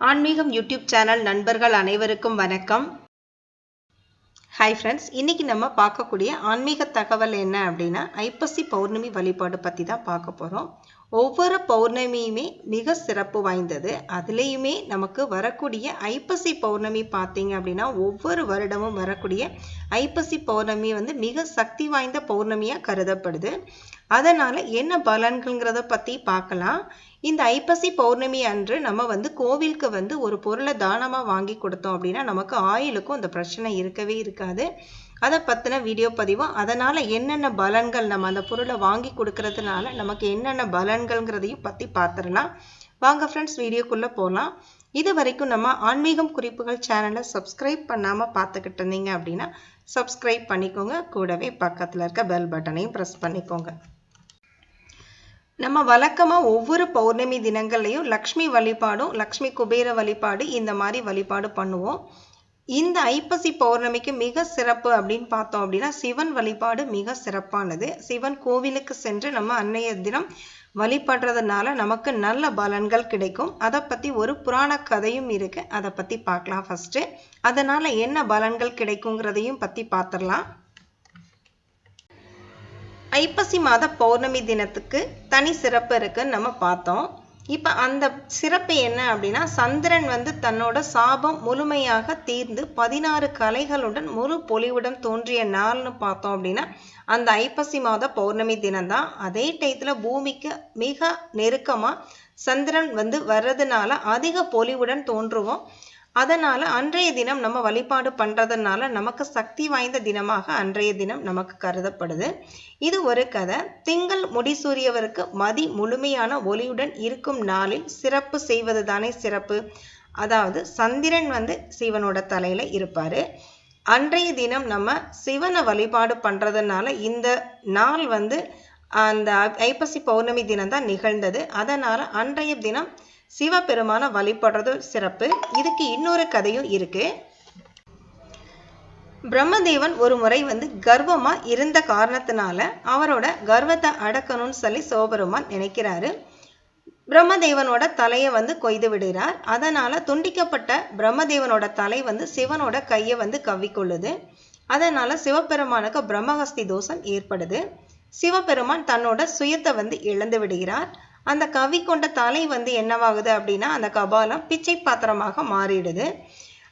ஆன்மீகம் YouTube channel நண்பர்கள் அனைவருக்கும் வணக்கம். ஹாய் ஃப்ரெண்ட்ஸ் இன்னைக்கு நம்ம பார்க்கக்கூடிய ஆன்மீக தகவல் என்ன அப்படின்னா ஐப்பசி பௌர்ணமி வழிபாடு பற்றி தான் பார்க்க போகிறோம் ஒவ்வொரு பௌர்ணமியுமே மிக சிறப்பு வாய்ந்தது. அதுலேயுமே நமக்கு வரக்கூடிய ஐப்பசி பௌர்ணமி பார்த்தீங்க அப்படின்னா ஒவ்வொரு வருடமும் வரக்கூடிய ஐப்பசி பௌர்ணமி வந்து மிக சக்தி வாய்ந்த பௌர்ணமியாக கருதப்படுது. அதனால் என்ன பலன்கள்ங்கிறத பற்றி பார்க்கலாம். இந்த ஐப்பசி பௌர்ணமி அன்று நம்ம வந்து கோவிலுக்கு வந்து ஒரு பொருளை தானமாக வாங்கி கொடுத்தோம் அப்படின்னா நமக்கு ஆயிலுக்கும் அந்த பிரச்சனை இருக்கவே இருக்காது. அதை பற்றின வீடியோ பதிவும் அதனால் என்னென்ன பலன்கள் நம்ம அந்த பொருளை வாங்கி கொடுக்கறதுனால நமக்கு என்னென்ன பலன்கள்ங்கிறதையும் பற்றி பார்த்துடலாம் வாங்க ஃப்ரெண்ட்ஸ் வீடியோக்குள்ளே போகலாம் இது வரைக்கும் நம்ம ஆன்மீகம் குறிப்புகள் சேனலை சப்ஸ்கிரைப் பண்ணாமல் பார்த்துக்கிட்டு இருந்தீங்க அப்படின்னா சப்ஸ்கிரைப் பண்ணிக்கோங்க. கூடவே பக்கத்தில் இருக்க பெல் பட்டனையும் ப்ரெஸ் பண்ணிக்கோங்க. நம்ம வழக்கமாக ஒவ்வொரு பௌர்ணமி தினங்கள்லையும் லக்ஷ்மி வழிபாடும் லக்ஷ்மி குபேர வழிபாடு இந்த மாதிரி வழிபாடு பண்ணுவோம். இந்த ஐப்பசி பௌர்ணமிக்கு மிக சிறப்பு அப்படின்னு பார்த்தோம் அப்படின்னா சிவன் வழிபாடு மிக சிறப்பானது. சிவன் கோவிலுக்கு சென்று நம்ம அன்னைய தினம் வழிபடுறதுனால நமக்கு நல்ல பலன்கள் கிடைக்கும். அதை பற்றி ஒரு புராண கதையும் இருக்கு. அதை பற்றி பார்க்கலாம் ஃபஸ்ட்டு அதனால் என்ன பலன்கள் கிடைக்குங்கிறதையும் பற்றி பார்த்துடலாம். ஐப்பசி மாத பௌர்ணமி தினத்துக்கு தனி சிறப்பு இருக்குன்னு நம்ம பார்த்தோம். இப்போ அந்த சிறப்பு என்ன அப்படின்னா சந்திரன் வந்து தன்னோட சாபம் முழுமையாக தீர்ந்து பதினாறு கலைகளுடன் முழு பொலிவுடன் தோன்றிய நாள்னு பார்த்தோம் அப்படின்னா அந்த ஐப்பசி மாத பௌர்ணமி தினம்தான். அதே டயத்தில் பூமிக்கு மிக நெருக்கமாக சந்திரன் வந்து வர்றதுனால அதிக பொலிவுடன் தோன்றுவோம். அதனால் அன்றைய தினம் நம்ம வழிபாடு பண்ணுறதுனால நமக்கு சக்தி வாய்ந்த தினமாக அன்றைய தினம் நமக்கு கருதப்படுது. இது ஒரு கதை. திங்கள் முடிசூரியவருக்கு மதி முழுமையான ஒளியுடன் இருக்கும் நாளில் சிறப்பு செய்வது தானே சிறப்பு? அதாவது சந்திரன் வந்து சிவனோட தலையில் இருப்பார். அன்றைய தினம் நம்ம சிவனை வழிபாடு பண்ணுறதுனால இந்த நாள் வந்து அந்த ஐப்பசி பௌர்ணமி தினம் தான் நிகழ்ந்தது. அதனால் அன்றைய தினம் சிவபெருமான வழிபடுறது சிறப்பு. இதுக்கு இன்னொரு கதையும் இருக்கு. பிரம்மதேவன் ஒரு முறை வந்து கர்வமா இருந்த காரணத்தினால அவரோட கர்வத்தை அடக்கணும்னு சொல்லி சிவபெருமான் நினைக்கிறாரு. பிரம்மதேவனோட தலையை வந்து கொய்து விடுகிறார். அதனால துண்டிக்கப்பட்ட பிரம்மதேவனோட தலை வந்து சிவனோட கையை வந்து கவ்விக்கொள்ளுது. அதனால சிவபெருமானுக்கு பிரம்மஹஸ்தி தோஷம் ஏற்படுது. சிவபெருமான் தன்னோட சுயத்தை வந்து இழந்து விடுகிறார். அந்த கவி கொண்ட தலை வந்து என்னவாகுது அப்படின்னா அந்த கபாலம் பிச்சை பாத்திரமாக மாறிடுது.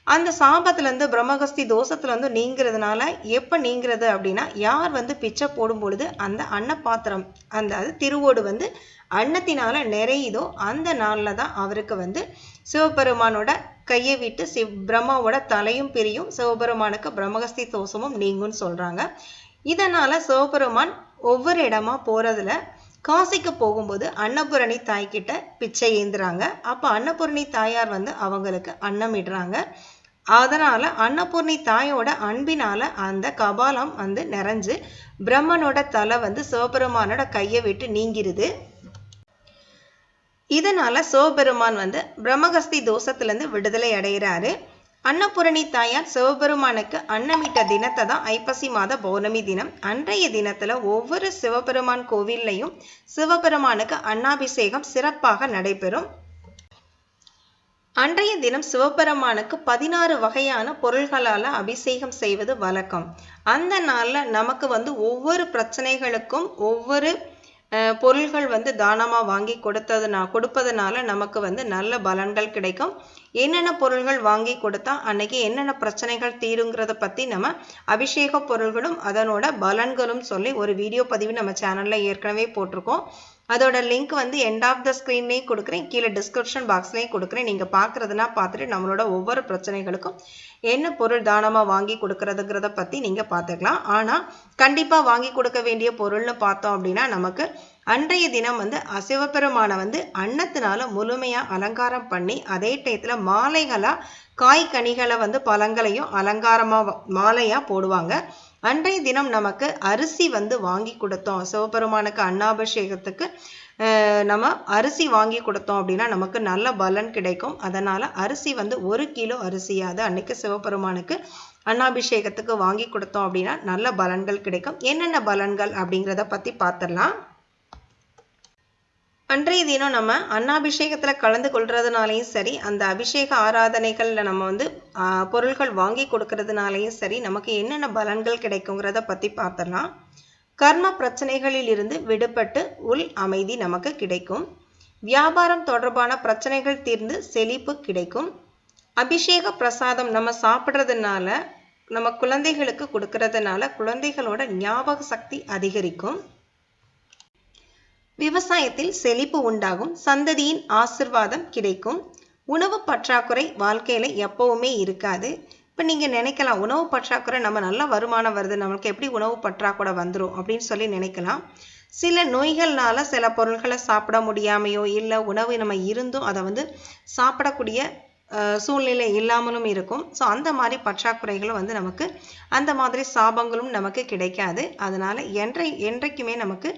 அந்த சாபத்துலேருந்து பிரம்மகஸ்தி தோஷத்துலேருந்து நீங்கிறதுனால எப்போ நீங்கிறது அப்படின்னா யார் வந்து பிச்சை போடும் பொழுது அந்த அன்ன பாத்திரம் அந்த அது திருவோடு வந்து அன்னத்தினால நிறையுதோ அந்த நாளில் தான் அவருக்கு வந்து சிவபெருமானோட கையை விட்டு சிவ் பிரம்மாவோட தலையும் பிரியும். சிவபெருமானுக்கு பிரம்மகஸ்தி தோஷமும் நீங்கும்னு சொல்கிறாங்க இதனால் சிவபெருமான் ஒவ்வொரு இடமா போகிறதுல காசிக்கு போகும்போது அன்னபூரணி தாய்கிட்ட பிச்சை ஏந்துறாங்க. அப்போ அன்னபூரணி தாயார் வந்து அவங்களுக்கு அன்னம் இடுறாங்க அதனால அன்னபூர்ணி தாயோட அன்பினால அந்த கபாலம் வந்து நிறைஞ்சு பிரம்மனோட தலை வந்து சிவபெருமானோட கையை விட்டு நீங்கிருது. இதனால சிவபெருமான் வந்து பிரம்மகஸ்தி தோஷத்துலேருந்து விடுதலை அடைகிறாரு. அன்னபூரணி தாயார் சிவபெருமானுக்கு அன்னமிட்ட தினத்தை தான் ஐப்பசி மாத பௌர்ணமி தினம். அன்றைய தினத்தில் ஒவ்வொரு சிவபெருமான் கோவில்லையும் சிவபெருமானுக்கு அன்னாபிஷேகம் சிறப்பாக நடைபெறும். அன்றைய தினம் சிவபெருமானுக்கு பதினாறு வகையான பொருள்களால் அபிஷேகம் செய்வது வழக்கம். அந்த நாளில் நமக்கு வந்து ஒவ்வொரு பிரச்சனைகளுக்கும் ஒவ்வொரு பொருள்கள் வந்து தானமாக வாங்கி கொடுத்ததுனா கொடுப்பதனால நமக்கு வந்து நல்ல பலன்கள் கிடைக்கும். என்னென்ன பொருள்கள் வாங்கி கொடுத்தா அன்னைக்கு என்னென்ன பிரச்சனைகள் தீருங்கிறத பற்றி நம்ம அபிஷேக பொருள்களும் அதனோட பலன்களும் சொல்லி ஒரு வீடியோ பதிவு நம்ம சேனலில் ஏற்கனவே போட்டிருக்கோம். அதோட லிங்க் வந்து எண்ட் ஆஃப் த ஸ்க்ரீன்லேயும் கொடுக்குறேன். கீழே டிஸ்கிரிப்ஷன் பாக்ஸ்லேயும் கொடுக்குறேன். நீங்கள் பார்க்குறதுனா பார்த்துட்டு நம்மளோட ஒவ்வொரு பிரச்சனைகளுக்கும் என்ன பொருள் தானமாக வாங்கி கொடுக்கறதுங்கிறத பற்றி நீங்கள் பார்த்துக்கலாம். ஆனால் கண்டிப்பாக வாங்கி கொடுக்க வேண்டிய பொருள்னு பார்த்தோம் அப்படின்னா நமக்கு அன்றைய தினம் வந்து அசிவபெருமானை வந்து அன்னத்தினால முழுமையாக அலங்காரம் பண்ணி அதே டயத்தில் மாலைகளாக காய் கனிகளை வந்து பழங்களையும் அலங்காரமாக மாலையாக போடுவாங்க. அன்றைய தினம் நமக்கு அரிசி வந்து வாங்கி கொடுத்தோம். சிவபெருமானுக்கு அன்னாபிஷேகத்துக்கு நம்ம அரிசி வாங்கி கொடுத்தோம் அப்படின்னா நமக்கு நல்ல பலன் கிடைக்கும். அதனால் அரிசி வந்து ஒரு கிலோ அரிசியாவது அன்னைக்கு சிவபெருமானுக்கு அன்னாபிஷேகத்துக்கு வாங்கி கொடுத்தோம் அப்படின்னா நல்ல பலன்கள் கிடைக்கும். என்னென்ன பலன்கள் அப்படிங்கிறத பற்றி பார்த்துடலாம். அன்றைய தினம் நம்ம அன்னாபிஷேகத்தில் கலந்து கொள்றதுனாலையும் சரி அந்த அபிஷேக ஆராதனைகளில் நம்ம வந்து பொருள்கள் வாங்கி கொடுக்கறதுனாலையும் சரி நமக்கு என்னென்ன பலன்கள் கிடைக்குங்கிறத பற்றி பார்த்தலாம் கர்ம பிரச்சனைகளில் இருந்து விடுபட்டு உள் அமைதி நமக்கு கிடைக்கும். வியாபாரம் தொடர்பான பிரச்சனைகள் தீர்ந்து செழிப்பு கிடைக்கும். அபிஷேக பிரசாதம் நம்ம சாப்பிட்றதுனால நம்ம குழந்தைகளுக்கு கொடுக்கறதுனால குழந்தைகளோட ஞாபக சக்தி அதிகரிக்கும். விவசாயத்தில் செழிப்பு உண்டாகும் சந்ததியின் ஆசிர்வாதம் கிடைக்கும். உணவு பற்றாக்குறை வாழ்க்கையில் எப்போவுமே இருக்காது. இப்போ நீங்கள் நினைக்கலாம் உணவு பற்றாக்குறை நம்ம நல்ல வருமானம் வருது நமக்கு எப்படி உணவு பற்றாக்குறை வந்துடும் அப்படின்னு சொல்லி நினைக்கலாம். சில நோய்கள்னால சில பொருட்களை சாப்பிட முடியாமையோ இல்லை உணவு நம்ம இருந்தும் அதை வந்து சாப்பிடக்கூடிய சூழ்நிலை இல்லாமலும் இருக்கும். ஸோ அந்த மாதிரி பற்றாக்குறைகளும் வந்து நமக்கு அந்த மாதிரி சாபங்களும் நமக்கு கிடைக்காது. அதனால் என்றை என்றைக்குமே நமக்கு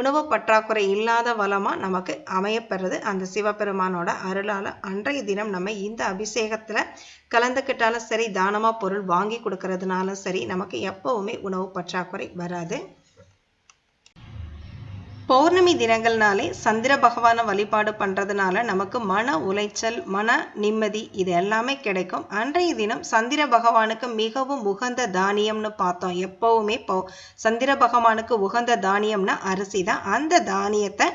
உணவு பற்றாக்குறை இல்லாத வளமாக நமக்கு அமையப்பெறது அந்த சிவபெருமானோட அருளால் அன்றைய தினம் நம்ம இந்த அபிஷேகத்தில் கலந்துக்கிட்டாலும் சரி தானமாக பொருள் வாங்கி கொடுக்கறதுனாலும் சரி நமக்கு எப்போவுமே உணவு பற்றாக்குறை வராது. பௌர்ணமி தினங்கள்னாலே சந்திர பகவானை வழிபாடு பண்ணுறதுனால நமக்கு மன உளைச்சல் மன நிம்மதி இது எல்லாமே கிடைக்கும். அன்றைய தினம் சந்திர பகவானுக்கு மிகவும் உகந்த தானியம்னு பார்த்தோம். எப்பவுமே பௌ சந்திர பகவானுக்கு உகந்த தானியம்னா அரிசி தான். அந்த தானியத்தை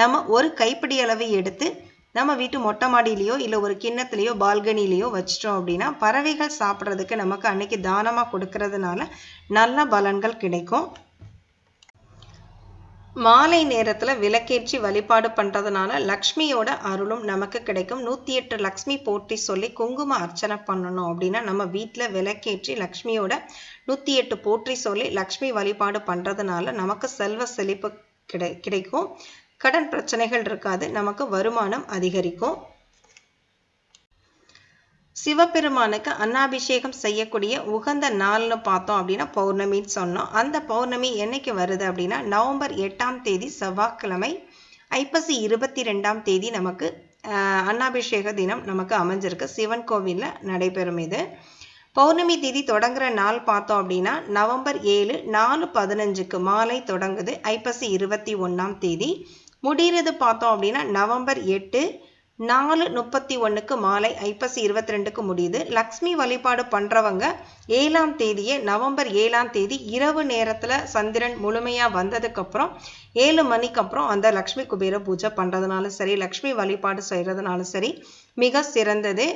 நம்ம ஒரு கைப்பிடி அளவு எடுத்து நம்ம வீட்டு மொட்டை மாடியிலையோ இல்லை ஒரு கிண்ணத்துலையோ பால்கனிலேயோ வச்சிட்டோம் அப்படின்னா பறவைகள் சாப்பிட்றதுக்கு நமக்கு அன்னைக்கு தானமாக கொடுக்கறதுனால நல்ல பலன்கள் கிடைக்கும். மாலை நேரத்தில் விளக்கேற்றி வழிபாடு பண்ணுறதுனால லக்ஷ்மியோட அருளும் நமக்கு கிடைக்கும். நூற்றி எட்டு லக்ஷ்மி போற்றி சொல்லி குங்கும அர்ச்சனை பண்ணணும் அப்படின்னா நம்ம வீட்டில் விளக்கேற்றி லக்ஷ்மியோட நூற்றி எட்டு போற்றி சொல்லி லக்ஷ்மி வழிபாடு பண்ணுறதுனால நமக்கு செல்வ செழிப்பு கிடை கிடைக்கும். கடன் பிரச்சனைகள் இருக்காது. நமக்கு வருமானம் அதிகரிக்கும். சிவபெருமானுக்கு அன்னாபிஷேகம் செய்யக்கூடிய உகந்த நாள்னு பார்த்தோம் அப்படின்னா பௌர்ணமின்னு சொன்னோம். அந்த பௌர்ணமி என்னைக்கு வருது அப்படின்னா நவம்பர் எட்டாம் தேதி செவ்வாய்க்கிழமை ஐப்பசி இருபத்தி ரெண்டாம் தேதி நமக்கு அன்னாபிஷேக தினம் நமக்கு அமைஞ்சிருக்கு. சிவன் கோவிலில் நடைபெறும் இது. பௌர்ணமி தேதி தொடங்குற நாள் பார்த்தோம் அப்படின்னா நவம்பர் ஏழு நாலு பதினஞ்சுக்கு மாலை தொடங்குது ஐப்பசி இருபத்தி ஒன்றாம் தேதி. முடிகிறது பார்த்தோம் அப்படின்னா நவம்பர் எட்டு நாலு முப்பத்தி ஒன்றுக்கு மாலை ஐப்பசி இருபத்தி ரெண்டுக்கு முடியுது. லக்ஷ்மி வழிபாடு பண்ணுறவங்க ஏழாம் தேதியே நவம்பர் ஏழாம் தேதி இரவு நேரத்தில் சந்திரன் முழுமையாக வந்ததுக்கப்புறம் ஏழு மணிக்கு அப்புறம் அந்த லக்ஷ்மி குபேர பூஜை பண்ணுறதுனாலும் சரி லக்ஷ்மி வழிபாடு செய்கிறதுனாலும் சரி மிக சிறந்தது.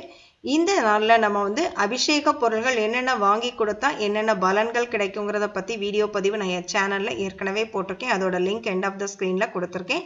இந்த நாளில் நம்ம வந்து அபிஷேக பொருள்கள் என்னென்ன வாங்கி கொடுத்தா என்னென்ன பலன்கள் கிடைக்குங்கிறத பற்றி வீடியோ பதிவு நான் என் சேனலில் ஏற்கனவே போட்டிருக்கேன். அதோட லிங்க் எண்ட் ஆஃப் த ஸ்க்ரீனில் கொடுத்துருக்கேன்.